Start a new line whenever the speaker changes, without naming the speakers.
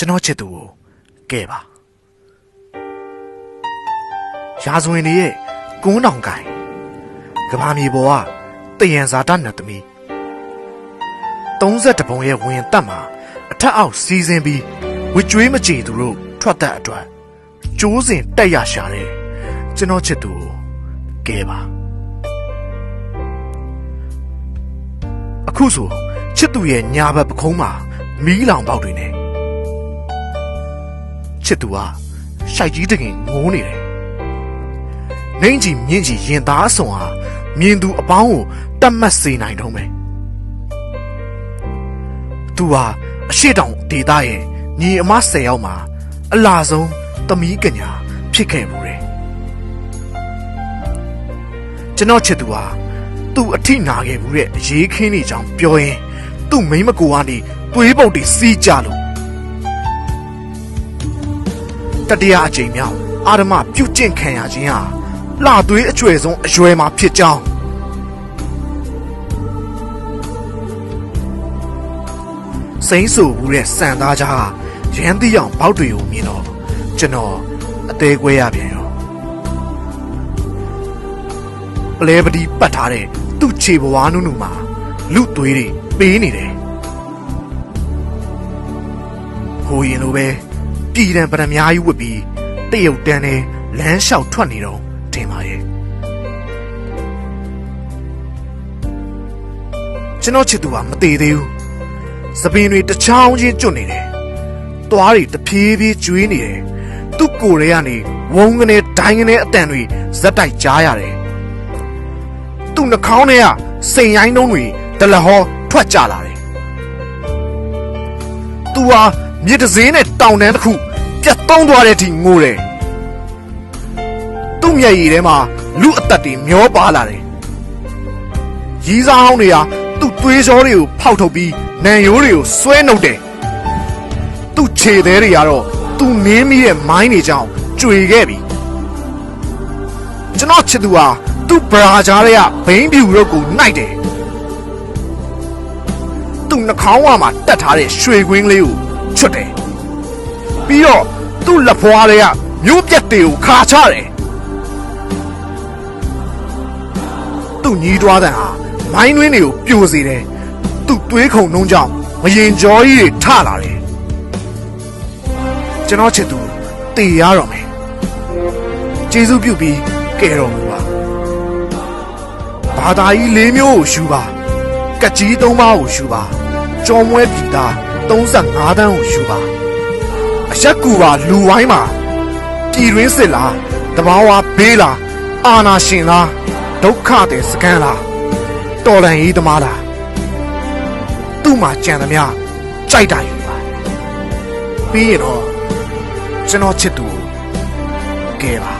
ကျွန်တော်ချစ်သူကိုကဲပါရာဇဝင်တွေရဲ့ကုန်းတောင်ကိုင်ကဘာမြေပေါ်ကတယံဇာတနတ်သမီး32ပုံရဲ့ဝင်တက်မှာအထက်အောက်စီးစင်းပြီးဝစ်ကြွေးမကြည်သူတို့ထွက်သက်အတွက်ကျိုးစင်တက်ရရှာတယ်ကျွန်တော်ချစ်သူကိုကဲပါအခုဆိုချစ်သူရဲ့ညာဘက်ပခုံးမှာမီးလောင်ပေါက်တွေနဲ့ ချစ်သူကရှိုက်ကြီးတကင်ငိုးနေတယ်နှင်းကြီးမြင့်ကြီးရင်သားအဆုံဟာမြင်သူအပေါင်းကိုတတ်မှတ်စေနိုင်တော့မယ်သူဟာအရှိတောင်ဒေတာရဲ့ညီအမ၁၀ယောက်မှာအလားဆုံးသမီးကညာဖြစ်ခဲ့မှုတယ်ကျွန်တော်ချစ်သူဟာသူ့အထိနာခဲ့မှုတဲ့အရေးခင်းနေကြောင်ပြောရင်သူ့မိန်းမကူကနေသွေးပုတ်တွေစီးကြလို့ တတိယအကြိမ်မြောက်အာရမပြုတ်ကျင့်ခံရခြင်းဟာလှသွေးအကျွယ်ဆုံးအရွယ်မှာဖြစ်ကြောင်းစိမ့်ဆူဘူးတဲ့စံသားကြားဟာရမ်းသီးအောင်ဘောက်တွေကိုမြင်တော့ကျွန်တော်အသေးကွဲရပြန်ရောပလဲပတိပတ်ထားတဲ့သူ့ခြေဘဝနုနုမှာလူသွေးတွေပေးနေတယ်ဟိုရင်လိုပဲ ပြည်တံပရမ ्या ကြီးဝတ်ပြီးတရုတ်တန်းနဲ့လမ်းလျှောက်ထွက်နေတော့ထင်ပါရဲ့ကျွန်တော်ချစ်သူကမသေးသေးဘူးသပင်တွေတစ်ချောင်းချင်းကျွတ်နေတယ်သွားတွေတဖြည်းဖြည်းကျွေးနေတယ်သူ့ကိုယ်ထဲကနေဝုန်းကနေဒိုင်းကနေအတန်တွေဇက်တိုက်ကြားရတယ်သူ့နှာခေါင်းထဲကစိန်ရိုင်းတုံးတွေဒလဟောထွက်ကြလာတယ်သူဟာ မြစ်တစင်းနဲ့တောင်တန်းတစ်ခုပြတ်သုံးသွားတဲ့အထိငိုတယ်သူ့မျက်ရည်ထဲမှာလူအသက်တွေမျောပါလာတယ်ရီးစားဟောင်းတွေကသူ့သွေးကြောတွေကိုဖောက်ထုတ်ပြီးနံရိုးတွေကိုဆွဲနှုတ်တယ်သူ့ခြေသေးတွေကတော့သူ့နင်းမိရဲ့မိုင်းတွေကြောင့်ကြွေခဲ့ပြီကျွန်တော်ချစ်သူဟာသူ့ဘရာကြားတွေကဘိန်းပြူတို့ကိုနှိုက်တယ်သူ့နှာခေါင်းဝမှာတက်ထားတဲ့ရွှေကွင်းလေးကို ချွတ်တယ်ပြီးတော့သူ့လက်ဖွားတွေကမျိုးပြက်တွေကိုခါချတယ်သူ့ညီးတွားတဲ့ဟာမိုင်းတွင်းတွေကိုပြိုစေတယ်သူ့သွေးခုန်နှုံးကြောင့်မရင်ကြောကြီးတွေထလာတယ်ကျွန်တော်ချစ်သူတည်ရတော့မယ်ကျေးဇူးပြုပြီးကဲတော်မူပါဘာသာကြီး၄မျိုးကိုရှူပါကက်ကြီး၃ပါးကိုရှူပါကြောမွဲပြည်သား 35တန်းကိုရှူပါအရက်ကူပါလူဝိုင်းမှာပြည်ရင်းစစ်လားတဘာဝဘေးလားအာနာရှင်လားဒုက္ခတဲ့စကန်လားတော်လန်ရေးသမားလားသူ့မှာကြံသမျှကြိုက်တာယူပါပြီးရင်တော့ကျွန်တော်ချစ်သူကိုကဲပါ